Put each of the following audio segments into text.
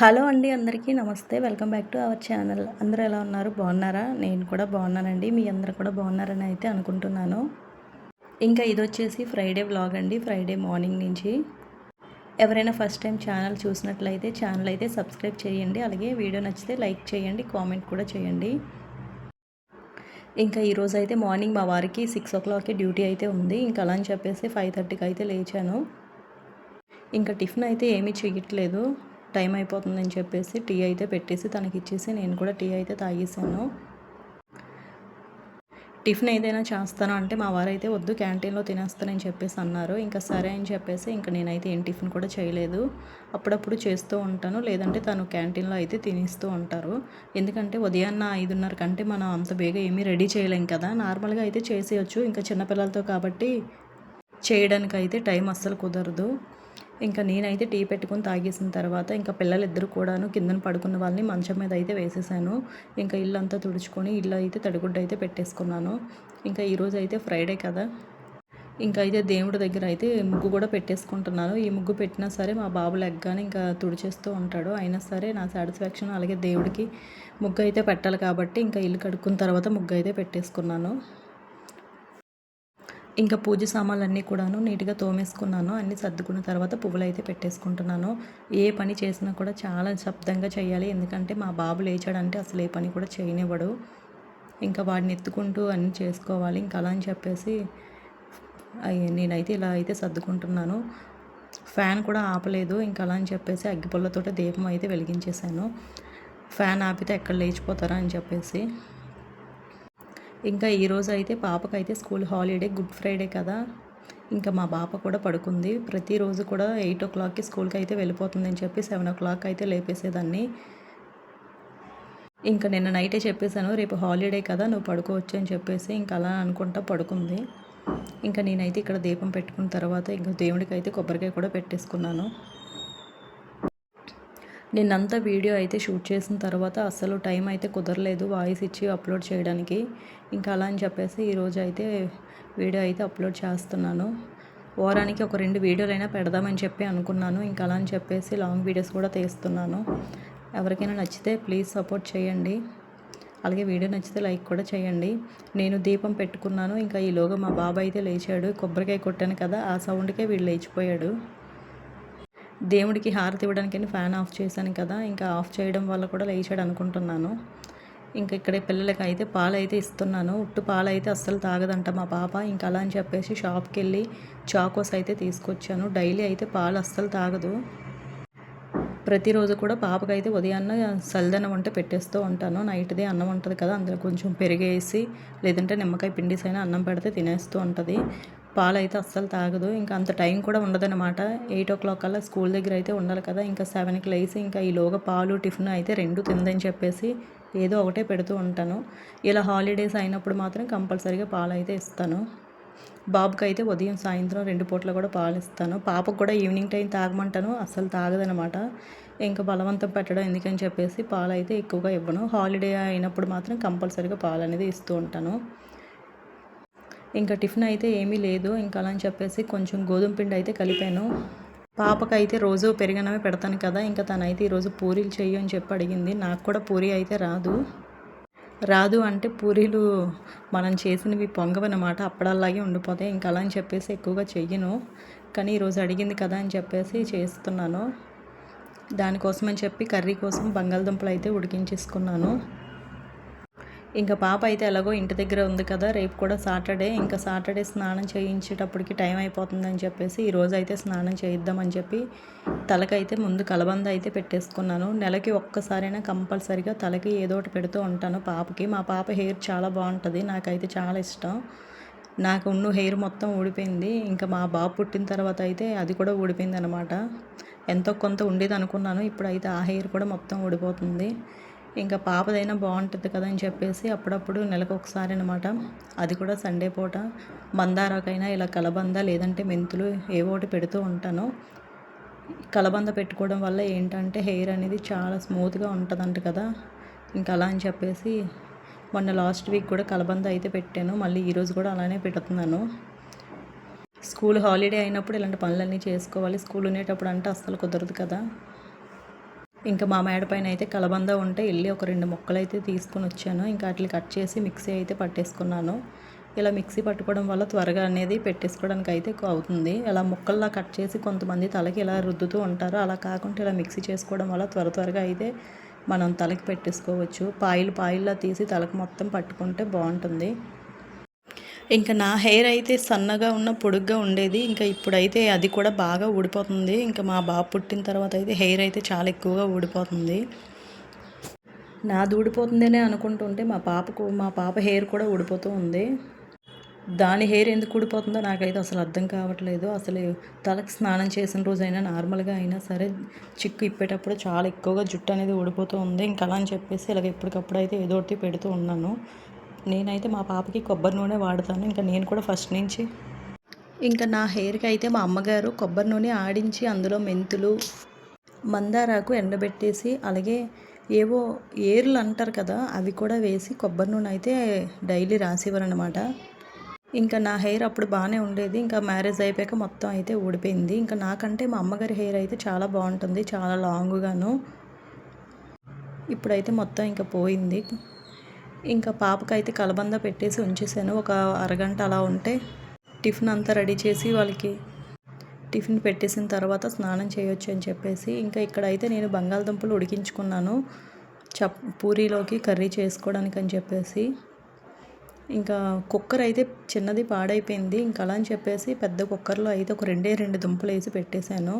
Hello అండి అందరికీ నమస్తే. Welcome back to our channel. అందరూ ఎలా ఉన్నారు? బాగున్నారా? నేను కూడా బాగున్నానండి. మీ అందరు కూడా బాగున్నారని అయితే అనుకుంటున్నాను. ఇంకా ఇది వచ్చేసి ఫ్రైడే వ్లాగ్ అండి. ఫ్రైడే మార్నింగ్ నుంచి. ఎవరైనా ఫస్ట్ టైం ఛానల్ చూసినట్లయితే ఛానల్ అయితే సబ్స్క్రైబ్ చేయండి. అలాగే వీడియో నచ్చితే లైక్ చేయండి. కామెంట్ కూడా చేయండి. ఇంకా ఈరోజు అయితే మార్నింగ్ మా వారికి సిక్స్ ఓ క్లాక్కి డ్యూటీ అయితే ఉంది. ఇంకా అలా అని చెప్పేసి ఫైవ్ థర్టీకి అయితే లేచాను. ఇంకా టిఫిన్ అయితే ఏమీ చేయట్లేదు. టైం అయిపోతుందని చెప్పేసి టీ అయితే పెట్టేసి తనకి ఇచ్చేసి నేను కూడా టీ అయితే తాగేసాను. టిఫిన్ ఏదైనా చేస్తాను అంటే మా వారైతే వద్దు క్యాంటీన్లో తినేస్తానని చెప్పేసి అన్నారు. ఇంకా సరే అని చెప్పేసి ఇంకా నేనైతే ఏం టిఫిన్ కూడా చేయలేదు. అప్పుడప్పుడు చేస్తూ ఉంటాను లేదంటే తను క్యాంటీన్లో అయితే తినేస్తూ ఉంటారు. ఎందుకంటే ఉదయాన్న ఐదున్నర కంటే మనం అంత బేగా ఏమీ రెడీ చేయలేం కదా. నార్మల్గా అయితే చేసేయచ్చు. ఇంకా చిన్నపిల్లలతో కాబట్టి చేయడానికి అయితే టైం అస్సలు కుదరదు. ఇంకా నేనైతే టీ పెట్టుకుని తాగేసిన తర్వాత ఇంకా పిల్లలిద్దరు కూడాను కిందన పడుకున్న వాళ్ళని మంచం మీద అయితే వేసేసాను. ఇంకా ఇల్లు అంతా తుడుచుకొని ఇల్లు అయితే తడిగుడ్డ అయితే పెట్టేసుకున్నాను. ఇంకా ఈరోజు అయితే ఫ్రైడే కదా. ఇంకా అయితే దేవుడి దగ్గర అయితే ముగ్గు కూడా పెట్టేసుకుంటున్నాను. ఈ ముగ్గు పెట్టినా సరే మా బాబు లెగ్గానే ఇంకా తుడిచేస్తూ ఉంటాడు. అయినా సరే నా సాటిస్ఫాక్షన్ అలాగే దేవుడికి ముగ్గు అయితే పెట్టాలి కాబట్టి ఇంకా ఇల్లు కడుక్కున్న తర్వాత ముగ్గు అయితే పెట్టేసుకున్నాను. ఇంకా పూజ సామాన్లు కూడాను నీట్గా తోమేసుకున్నాను. అన్నీ సర్దుకున్న తర్వాత పువ్వులు అయితే పెట్టేసుకుంటున్నాను. ఏ పని చేసినా కూడా చాలా శబ్దంగా చేయాలి. ఎందుకంటే మా బాబు లేచాడంటే అసలు ఏ పని కూడా చేయనివ్వడు. ఇంకా వాడిని ఎత్తుకుంటూ అన్నీ చేసుకోవాలి. ఇంకా అలా అని చెప్పేసి నేనైతే ఇలా అయితే సర్దుకుంటున్నాను. ఫ్యాన్ కూడా ఆపలేదు. ఇంకా అలా అని చెప్పేసి అగ్గిపుల్లతోటి దీపం అయితే వెలిగించేశాను. ఫ్యాన్ ఆపితే ఎక్కడ లేచిపోతారా అని చెప్పేసి. ఇంకా ఈరోజు అయితే పాపకైతే స్కూల్ హాలిడే గుడ్ ఫ్రైడే కదా. ఇంకా మా పాప కూడా పడుకుంది. ప్రతిరోజు కూడా ఎయిట్ ఓ క్లాక్కి స్కూల్కి అయితే వెళ్ళిపోతుందని చెప్పి సెవెన్ ఓ క్లాక్ అయితే లేపేసేదాన్ని. ఇంకా నిన్న నైటే చెప్పేశాను రేపు హాలిడే కదా నువ్వు పడుకోవచ్చు అని చెప్పేసి ఇంకా అలా అనుకుంటా పడుకుంది. ఇంకా నేనైతే ఇక్కడ దీపం పెట్టుకున్న తర్వాత ఇంకా దేవుడికి అయితే కొబ్బరికాయ కూడా పెట్టేసుకున్నాను. నిన్నంతా వీడియో అయితే షూట్ చేసిన తర్వాత అసలు టైం అయితే కుదరలేదు వాయిస్ ఇచ్చి అప్లోడ్ చేయడానికి. ఇంకా అలా అని చెప్పేసి ఈరోజు అయితే వీడియో అయితే అప్లోడ్ చేస్తున్నాను. వారానికి ఒక రెండు వీడియోలైనా పెడదామని చెప్పి అనుకున్నాను. ఇంకా అలా అని చెప్పేసి లాంగ్ వీడియోస్ కూడా తీస్తున్నాను. ఎవరికైనా నచ్చితే ప్లీజ్ సపోర్ట్ చేయండి. అలాగే వీడియో నచ్చితే లైక్ కూడా చేయండి. నేను దీపం పెట్టుకున్నాను. ఇంకా ఈలోగా మా బాబాయ్ అయితే లేచాడు. కొబ్బరికాయ కొట్టాను కదా ఆ సౌండ్కే వీడు లేచిపోయాడు. దేవుడికి హారతి ఇవ్వడానికి ఫ్యాన్ ఆఫ్ చేశాను కదా ఇంకా ఆఫ్ చేయడం వల్ల కూడా లేచాడు అనుకుంటున్నాను. ఇంకా ఇక్కడే పిల్లలకి అయితే పాలు అయితే ఇస్తున్నాను. ఉట్టు పాలు అయితే అస్సలు తాగదంట మా పాప. ఇంకా అలా అని చెప్పేసి షాప్కి వెళ్ళి చాకోస్ అయితే తీసుకొచ్చాను. డైలీ అయితే పాలు అస్సలు తాగదు. ప్రతిరోజు కూడా పాపకైతే ఉదయాన్న సల్దనం వంట పెట్టేస్తూ ఉంటాను. నైట్దే అన్నం ఉంటుంది కదా అందులో కొంచెం పెరిగేసి లేదంటే నిమ్మకాయ పిండిసైనా అన్నం పెడితే తినేస్తూ ఉంటుంది. పాలు అయితే అస్సలు తాగదు. ఇంకా అంత టైం కూడా ఉండదన్నమాట. ఎయిట్ ఓ క్లాక్ అలా స్కూల్ దగ్గర అయితే ఉండాలి కదా. ఇంకా సెవెన్కి లేసి ఇంకా ఈలోగా పాలు టిఫిన్ అయితే రెండు తిందని చెప్పేసి ఏదో ఒకటే పెడుతూ ఉంటాను. ఇలా హాలిడేస్ అయినప్పుడు మాత్రం కంపల్సరీగా పాలు అయితే ఇస్తాను. బాబుకి అయితే ఉదయం సాయంత్రం రెండు పూట్ల కూడా పాలు ఇస్తాను. పాపకు కూడా ఈవినింగ్ టైం తాగమంటాను. అస్సలు తాగదనమాట ఇంకా బలవంతం పెట్టడం ఎందుకని చెప్పేసి పాలు అయితే ఎక్కువగా ఇవ్వను. హాలిడే అయినప్పుడు మాత్రం కంపల్సరీగా పాలు అనేది ఇస్తూ ఉంటాను. ఇంకా టిఫిన్ అయితే ఏమీ లేదు. ఇంకా అలా అని చెప్పేసి కొంచెం గోధుమ పిండి అయితే కలిపాను. పాపకైతే రోజు పెరిగనమే పెడతాను కదా ఇంకా తనైతే ఈరోజు పూరీలు చెయ్యి అని చెప్పి అడిగింది. నాకు కూడా పూరీ అయితే రాదు. రాదు అంటే పూరీలు మనం చేసినవి పొంగవన్నమాట. అప్పడల్లాగే ఉండిపోతాయి. ఇంకా అలా అని చెప్పేసి ఎక్కువగా చెయ్యను. కానీ ఈరోజు అడిగింది కదా అని చెప్పేసి చేస్తున్నాను. దానికోసం అని చెప్పి కర్రీ కోసం బంగాళదుంపలు అయితే ఉడికించేసుకున్నాను. ఇంకా పాప అయితే ఎలాగో ఇంటి దగ్గర ఉంది కదా రేపు కూడా సాటర్డే. ఇంకా సాటర్డే స్నానం చేయించేటప్పటికి టైం అయిపోతుందని చెప్పేసి ఈరోజు అయితే స్నానం చేయిద్దామని చెప్పి తలకైతే ముందు కలబంద అయితే పెట్టేసుకున్నాను. నెలకి ఒక్కసారైనా కంపల్సరిగా తలకి ఏదో ఒకటి పెడుతూ ఉంటాను పాపకి. మా పాప హెయిర్ చాలా బాగుంటుంది నాకైతే చాలా ఇష్టం. నాకు ఉన్న హెయిర్ మొత్తం ఊడిపోయింది. ఇంకా మా బాబు పుట్టిన తర్వాత అయితే అది కూడా ఊడిపోయింది అనమాట ఎంతో కొంత ఉండేది అనుకున్నాను ఇప్పుడైతే ఆ హెయిర్ కూడా మొత్తం ఊడిపోతుంది. ఇంకా పాపదైనా బాగుంటుంది కదా అని చెప్పేసి అప్పుడప్పుడు నెలకు ఒకసారి అనమాట అది కూడా సండే పూట. మందారాకైనా ఇలా కలబంద లేదంటే మెంతులు ఏవో ఒకటి పెడుతూ ఉంటాను. కలబంద పెట్టుకోవడం వల్ల ఏంటంటే హెయిర్ అనేది చాలా స్మూత్గా ఉంటుందంట కదా. ఇంకా అలా అని చెప్పేసి మొన్న లాస్ట్ వీక్ కూడా కలబంద అయితే పెట్టాను. మళ్ళీ ఈరోజు కూడా అలానే పెడుతున్నాను. స్కూల్ హాలిడే అయినప్పుడు ఇలాంటి పనులన్నీ చేసుకోవాలి. స్కూల్ ఉండేటప్పుడు అంటే అస్సలు కుదరదు కదా. ఇంకా మా మేడ పైన అయితే కలబంద ఉంటే వెళ్ళి ఒక రెండు ముక్కలు అయితే తీసుకొని వచ్చాను. ఇంకా వాటిని కట్ చేసి మిక్సీ అయితే పట్టేసుకున్నాను. ఇలా మిక్సీ పట్టుకోవడం వల్ల త్వరగా అనేది పెట్టేసుకోవడానికి అయితే అవుతుంది. ఇలా ముక్కల్లా కట్ చేసి కొంతమంది తలకి ఇలా రుద్దుతూ ఉంటారు అలా కాకుండా ఇలా మిక్సీ చేసుకోవడం వల్ల త్వర త్వరగా అయితే మనం తలకి పెట్టేసుకోవచ్చు. పాయిల్ పాయిల్లా తీసి తలకు మొత్తం పట్టుకుంటే బాగుంటుంది. ఇంకా నా హెయిర్ అయితే సన్నగా ఉన్న పొడుగ్గా ఉండేది. ఇంకా ఇప్పుడైతే అది కూడా బాగా ఊడిపోతుంది. ఇంకా మా బాబు పుట్టిన తర్వాత అయితే హెయిర్ అయితే చాలా ఎక్కువగా ఊడిపోతుంది. నాది ఊడిపోతుందనే అనుకుంటుంటే మా పాపకు మా పాప హెయిర్ కూడా ఊడిపోతూ ఉంది. దాని హెయిర్ ఎందుకు ఊడిపోతుందో నాకైతే అసలు అర్థం కావట్లేదు. అసలు తలకు స్నానం చేసిన రోజైనా నార్మల్గా అయినా సరే చిక్కు ఇప్పేటప్పుడు చాలా ఎక్కువగా జుట్టు అనేది ఊడిపోతూ ఉంది. ఇంకా అలా అని చెప్పేసి ఇలాగ ఎప్పటికప్పుడు అయితే ఏదో ఒకటి పెడుతూ ఉన్నాను. నేనైతే మా పాపకి కొబ్బరి నూనె వాడతాను. ఇంకా నేను కూడా ఫస్ట్ నుంచి ఇంకా నా హెయిర్కి అయితే మా అమ్మగారు కొబ్బరి నూనె ఆడించి అందులో మెంతులు మందారాకు ఎండబెట్టేసి అలాగే ఏవో ఏర్లు అంటారు కదా అవి కూడా వేసి కొబ్బరి నూనె అయితే డైలీ రాసివ్వరనమాట ఇంకా నా హెయిర్ అప్పుడు బాగానే ఉండేది. ఇంకా మ్యారేజ్ అయిపోయాక మొత్తం అయితే ఊడిపోయింది. ఇంకా నాకంటే మా అమ్మగారి హెయిర్ అయితే చాలా బాగుంటుంది చాలా లాంగ్గాను. ఇప్పుడైతే మొత్తం ఇంకా పోయింది. ఇంకా పాపకైతే కలబంద పెట్టేసి ఉంచేసాను. ఒక అరగంట అలా ఉంటే టిఫిన్ అంతా రెడీ చేసి వాళ్ళకి టిఫిన్ పెట్టేసిన తర్వాత స్నానం చేయొచ్చు అని చెప్పేసి ఇంకా ఇక్కడైతే నేను బంగాళదుంపలు ఉడికించుకున్నాను. చప్ పూరీలోకి కర్రీ చేసుకోవడానికి అని చెప్పేసి ఇంకా కుక్కర్ అయితే చిన్నది పాడైపోయింది. ఇంకా అలా అని చెప్పేసి పెద్ద కుక్కర్లో అయితే ఒక రెండే రెండు దుంపలు వేసి పెట్టేశాను.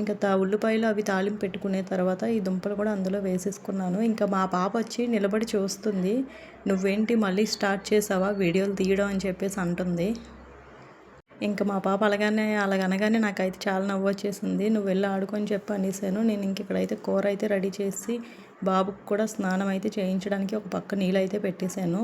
ఇంకా తా ఉల్లిపాయలు అవి తాలింపు పెట్టుకునే తర్వాత ఈ దుంపలు కూడా అందులో వేసేసుకున్నాను. ఇంకా మా పాప వచ్చి నిలబడి చూస్తుంది. నువ్వేంటి మళ్ళీ స్టార్ట్ చేసావా? వీడియోలు తీయడం అని చెప్పేసి అంటుంది. ఇంకా మా పాప అలాగానే అలాగనగానే నాకైతే చాలా నవ్వు వచ్చేసింది. నువ్వు వెళ్ళి ఆడుకొని చెప్పి అనేసాను. నేను ఇంక ఇక్కడైతే కూర అయితే రెడీ చేసి బాబుకు కూడా స్నానం అయితే చేయించడానికి ఒక పక్క నీళ్ళు అయితే పెట్టేశాను.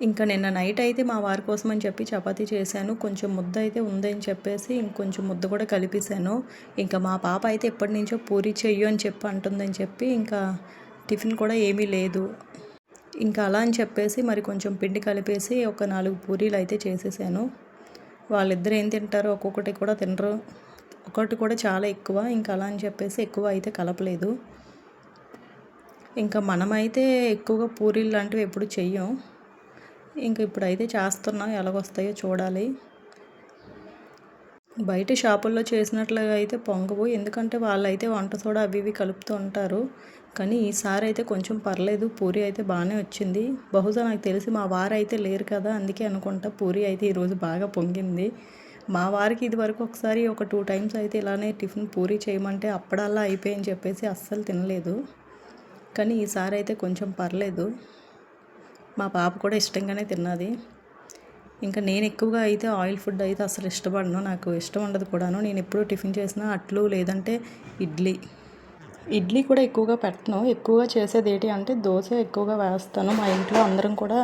ఇంకా నిన్న నైట్ అయితే మా వారి కోసం అని చెప్పి చపాతీ చేశాను. కొంచెం ముద్ద అయితే ఉందని చెప్పేసి ఇంకొంచెం ముద్ద కూడా కలిపేశాను. ఇంకా మా పాప అయితే ఎప్పటి నుంచో పూరి చెయ్యు అని చెప్పి అంటుందని చెప్పి ఇంకా టిఫిన్ కూడా ఏమీ లేదు. ఇంకా అలా అని చెప్పేసి మరి కొంచెం పిండి కలిపేసి ఒక నాలుగు పూరీలు అయితే చేసేసాను. వాళ్ళిద్దరు ఏం తింటారో ఒక్కొక్కటి కూడా తినరు. ఒకటి కూడా చాలా ఎక్కువ. ఇంకా అలా అని చెప్పేసి ఎక్కువ అయితే కలపలేదు. ఇంకా మనమైతే ఎక్కువగా పూరీలు లాంటివి ఎప్పుడు చెయ్యం. ఇంక ఇప్పుడైతే చేస్తున్నాం. ఎలాగొస్తాయో చూడాలి. బయట షాపుల్లో చేసినట్లుగా అయితే పొంగవు. ఎందుకంటే వాళ్ళైతే వంట సోడా అవి ఇవి కలుపుతూ ఉంటారు. కానీ ఈసారి అయితే కొంచెం పర్లేదు. పూరి అయితే బాగానే వచ్చింది. బహుశా నాకు తెలిసి మా వారు అయితే లేరు కదా అందుకే అనుకుంటా పూరి అయితే ఈరోజు బాగా పొంగింది. మా వారికి ఇదివరకు ఒకసారి ఒక టూ టైమ్స్ అయితే ఇలానే టిఫిన్ పూరి చేయమంటే అప్పుడల్లా అయిపోయని చెప్పేసి అస్సలు తినలేదు. కానీ ఈసారి అయితే కొంచెం పర్లేదు. మా పాప కూడా ఇష్టంగానే తిన్నది. ఇంకా నేను ఎక్కువగా అయితే ఆయిల్ ఫుడ్ అయితే అసలు ఇష్టపడను. నాకు ఇష్టం ఉండదు కూడాను. నేను ఎప్పుడు టిఫిన్ చేసినా అట్లు లేదంటే ఇడ్లీ. ఇడ్లీ కూడా ఎక్కువగా పెట్టను. ఎక్కువగా చేసేది ఏంటి అంటే దోశ ఎక్కువగా వేస్తాను. మా ఇంట్లో అందరం కూడా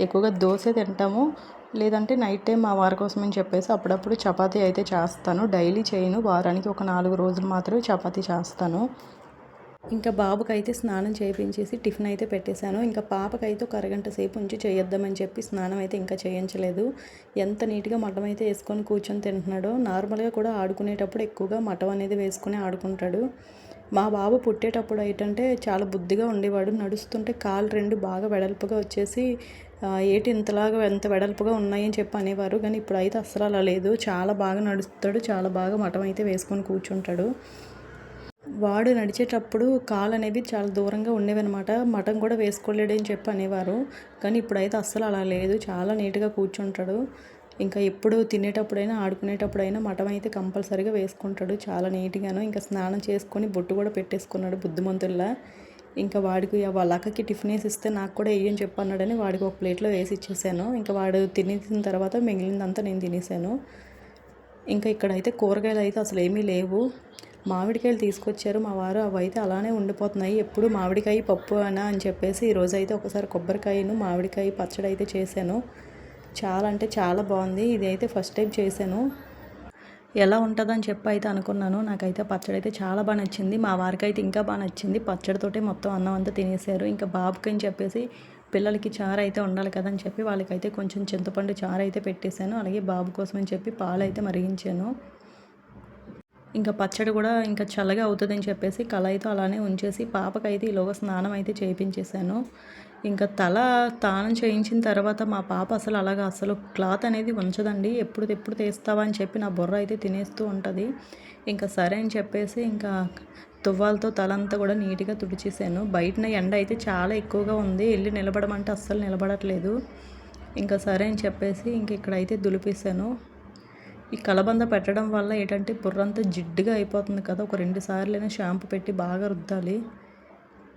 ఎక్కువగా దోశ తింటాము. లేదంటే నైట్ టైం మా వారి కోసం అని చెప్పేసి అప్పుడప్పుడు చపాతీ అయితే చేస్తాను. డైలీ చేయను. వారానికి ఒక నాలుగు రోజులు మాత్రమే చపాతీ చేస్తాను. ఇంకా బాబుకైతే స్నానం చేయించేసి టిఫిన్ అయితే పెట్టేశాను. ఇంకా పాపకైతే ఒక అరగంట సేపు ఉంచి చేయొద్దామని చెప్పి స్నానం అయితే ఇంకా చేయించలేదు. ఎంత నీట్గా మటం అయితే వేసుకొని కూర్చొని తింటున్నాడో నార్మల్గా కూడా ఆడుకునేటప్పుడు ఎక్కువగా మటం అనేది వేసుకుని ఆడుకుంటాడు. మా బాబు పుట్టేటప్పుడు ఏంటంటే చాలా బుద్ధిగా ఉండేవాడు. నడుస్తుంటే కాలు రెండు బాగా వెడల్పుగా వచ్చేసి ఏటి ఇంతలాగా ఎంత వెడల్పుగా ఉన్నాయని చెప్పి అనేవారు. కానీ ఇప్పుడు అయితే అసలు అలా లేదు. చాలా బాగా నడుస్తాడు చాలా బాగా మటం అయితే వేసుకొని కూర్చుంటాడు. వాడు నడిచేటప్పుడు కాలు అనేది చాలా దూరంగా ఉండేవన్నమాట. మటన్ కూడా వేసుకోలేడని చెప్పి అనేవారు. కానీ ఇప్పుడైతే అస్సలు అలా లేదు. చాలా నీట్గా కూర్చుంటాడు. ఇంకా ఎప్పుడు తినేటప్పుడైనా ఆడుకునేటప్పుడైనా మటం అయితే కంపల్సరీగా వేసుకుంటాడు. చాలా నీట్గాను. ఇంకా స్నానం చేసుకొని బొట్టు కూడా పెట్టేసుకున్నాడు బుద్ధిమంతుల్లా. ఇంకా వాడికి వాళ్ళ అక్కకి టిఫిన్ వేసి ఇస్తే నాకు కూడా వేయని చెప్పన్నాడని వాడికి ఒక ప్లేట్లో వేసి ఇచ్చేసాను. ఇంకా వాడు తినేసిన తర్వాత మిగిలిందంతా నేను తినేసాను. ఇంకా ఇక్కడైతే కూరగాయలు అయితే అసలు ఏమీ లేవు. మామిడికాయలు తీసుకొచ్చారు. మా వారు అవి అయితే అలానే ఉండిపోతున్నాయి. ఎప్పుడు మామిడికాయ పప్పు అనా అని చెప్పేసి ఈరోజు అయితే ఒకసారి కొబ్బరికాయను మామిడికాయ పచ్చడి అయితే చేశాను. చాలా అంటే చాలా బాగుంది. ఇది అయితే ఫస్ట్ టైం చేశాను. ఎలా ఉంటుందని చెప్పి అయితే అనుకున్నాను. నాకైతే పచ్చడి అయితే చాలా బాగా నచ్చింది. మా వారికి అయితే ఇంకా బాగా నచ్చింది. పచ్చడితోటే మొత్తం అన్నం అంతా తినేశారు. ఇంకా బాబుకి అని చెప్పేసి పిల్లలకి చారు అయితే ఉండాలి కదని చెప్పి వాళ్ళకైతే కొంచెం చింతపండు చారు అయితే పెట్టేశాను. అలాగే బాబు కోసం అని చెప్పి పాలు అయితే మరిగించాను. ఇంకా పచ్చడి కూడా ఇంకా చల్లగా అవుతుందని చెప్పేసి కళాయితో అలానే ఉంచేసి పాపకైతే ఈలోగా స్నానం అయితే చేయించేశాను ఇంకా తల తానం చేయించిన తర్వాత మా పాప అసలు అలాగా అసలు క్లాత్ అనేది ఉంచదండి. ఎప్పుడు ఎప్పుడు తీస్తావా అని చెప్పి నా బుర్ర అయితే తినేస్తూ ఉంటుంది. ఇంకా సరే అని చెప్పేసి ఇంకా తువ్వాలతో తలంతా కూడా నీట్గా తుడిచేసాను బయటన ఎండ అయితే చాలా ఎక్కువగా ఉంది. వెళ్ళి నిలబడమంటే అస్సలు నిలబడట్లేదు. ఇంకా సరే అని చెప్పేసి ఇంక ఇక్కడైతే దులిపేశాను. ఈ కలబంద పెట్టడం వల్ల ఏంటంటే బుర్రంతా జిడ్డుగా అయిపోతుంది కదా. ఒక రెండు సార్లైనా షాంపూ పెట్టి బాగా రుద్దాలి.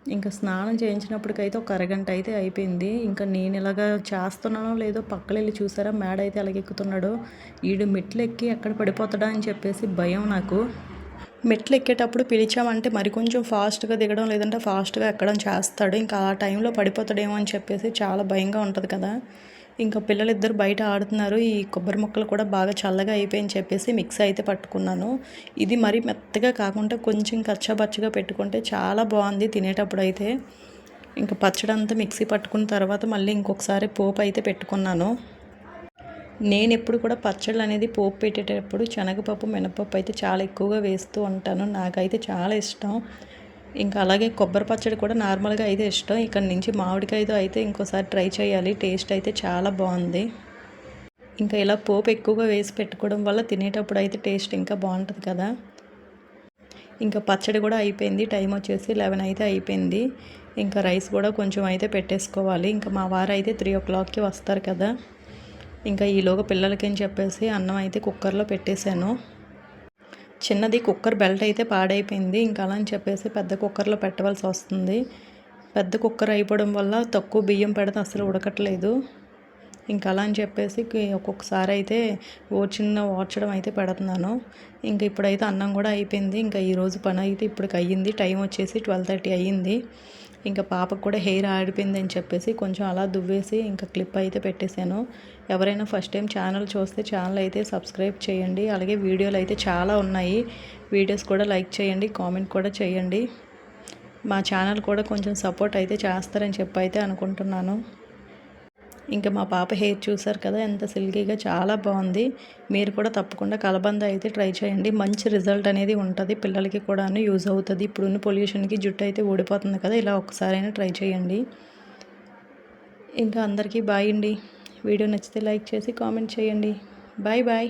ఇంకా స్నానం చేయించినప్పటికైతే ఒక అరగంట అయితే అయిపోయింది. ఇంకా నేను ఇలాగా చేస్తున్నానో లేదో పక్కన వెళ్ళి చూసారా? మేడ అయితే అలాగెక్కుతున్నాడో ఈడు మెట్లు ఎక్కి ఎక్కడ పడిపోతాడా అని చెప్పేసి భయం నాకు. మెట్లు ఎక్కేటప్పుడు పిలిచామంటే మరి కొంచెం ఫాస్ట్గా దిగడం లేదంటే ఫాస్ట్గా ఎక్కడం చేస్తాడు. ఇంకా ఆ టైంలో పడిపోతాడేమో అని చెప్పేసి చాలా భయంగా ఉంటుంది కదా. ఇంకా పిల్లలిద్దరు బయట ఆడుతున్నారు. ఈ కొబ్బరి మొక్కలు కూడా బాగా చల్లగా అయిపోయని చెప్పేసి మిక్స్ అయితే పట్టుకున్నాను. ఇది మరి మెత్తగా కాకుండా కొంచెం కచ్చబచ్చగా పెట్టుకుంటే చాలా బాగుంది తినేటప్పుడు అయితే. ఇంకా పచ్చడి అంతా మిక్సీ పట్టుకున్న తర్వాత మళ్ళీ ఇంకొకసారి పోపు అయితే పెట్టుకున్నాను. నేను ఎప్పుడు కూడా పచ్చళ్ళు అనేది పోపు పెట్టేటప్పుడు శనగపప్పు మినపప్పు అయితే చాలా ఎక్కువగా వేస్తూ ఉంటాను. నాకైతే చాలా ఇష్టం. ఇంకా అలాగే కొబ్బరి పచ్చడి కూడా నార్మల్గా అయితే ఇష్టం. ఇక్కడ నుంచి మామిడికాయతో అయితే ఇంకోసారి ట్రై చేయాలి. టేస్ట్ అయితే చాలా బాగుంది. ఇంకా ఇలా పోపు ఎక్కువగా వేసి పెట్టుకోవడం వల్ల తినేటప్పుడు అయితే టేస్ట్ ఇంకా బాగుంటుంది కదా. ఇంకా పచ్చడి కూడా అయిపోయింది. టైం వచ్చేసి లెవెన్ అయితే అయిపోయింది. ఇంకా రైస్ కూడా కొంచెం అయితే పెట్టేసుకోవాలి. ఇంకా మా వారు అయితే త్రీ ఓ క్లాక్కి వస్తారు కదా. ఇంకా ఈలోగా పిల్లలకి అని చెప్పేసి అన్నం అయితే కుక్కర్లో పెట్టేశాను. చిన్నది కుక్కర్ బెల్ట్ అయితే పాడైపోయింది. ఇంకా అలా అని చెప్పేసి పెద్ద కుక్కర్లో పెట్టవలసి వస్తుంది. పెద్ద కుక్కర్ అయిపోవడం వల్ల తక్కువ బియ్యం పెడితే అసలు ఉడకట్లేదు. ఇంకా అలా అని చెప్పేసి ఒక్కొక్కసారి అయితే ఓ చిన్న వాడ్చడం అయితే పెడుతున్నాను. ఇంకా ఇప్పుడైతే అన్నం కూడా అయిపోయింది. ఇంకా ఈరోజు పని అయితే ఇప్పటికి అయ్యింది. టైం వచ్చేసి ట్వెల్వ్ థర్టీ అయ్యింది. ఇంకా పాపకు కూడా హెయిర్ ఆడిపోయింది అని చెప్పేసి కొంచెం అలా దువ్వేసి ఇంకా క్లిప్ అయితే పెట్టేశాను. ఎవరైనా ఫస్ట్ టైం ఛానల్ చూస్తే ఛానల్ అయితే సబ్స్క్రైబ్ చేయండి. అలాగే వీడియోలు అయితే చాలా ఉన్నాయి. వీడియోస్ కూడా లైక్ చేయండి. కామెంట్ కూడా చేయండి. మా ఛానల్ కూడా కొంచెం సపోర్ట్ అయితే చేస్తారని చెప్పి అయితే అనుకుంటున్నాను. ఇంకా మా పాప హెయిర్ చూసారు కదా ఎంత సిల్కీగా చాలా బాగుంది. మీరు కూడా తప్పకుండా కలబంద అయితే ట్రై చేయండి. మంచి రిజల్ట్ అనేది ఉంటుంది పిల్లలకి కూడా యూజ్ అవుతుంది. ఇప్పుడున్న పొల్యూషన్కి జుట్టు అయితే ఊడిపోతుంది కదా ఇలా ఒకసారైనా ట్రై చేయండి. ఇంకా అందరికీ బాయ్ అండి. వీడియో నచ్చితే లైక్ చేసి కామెంట్ చేయండి. Bye bye.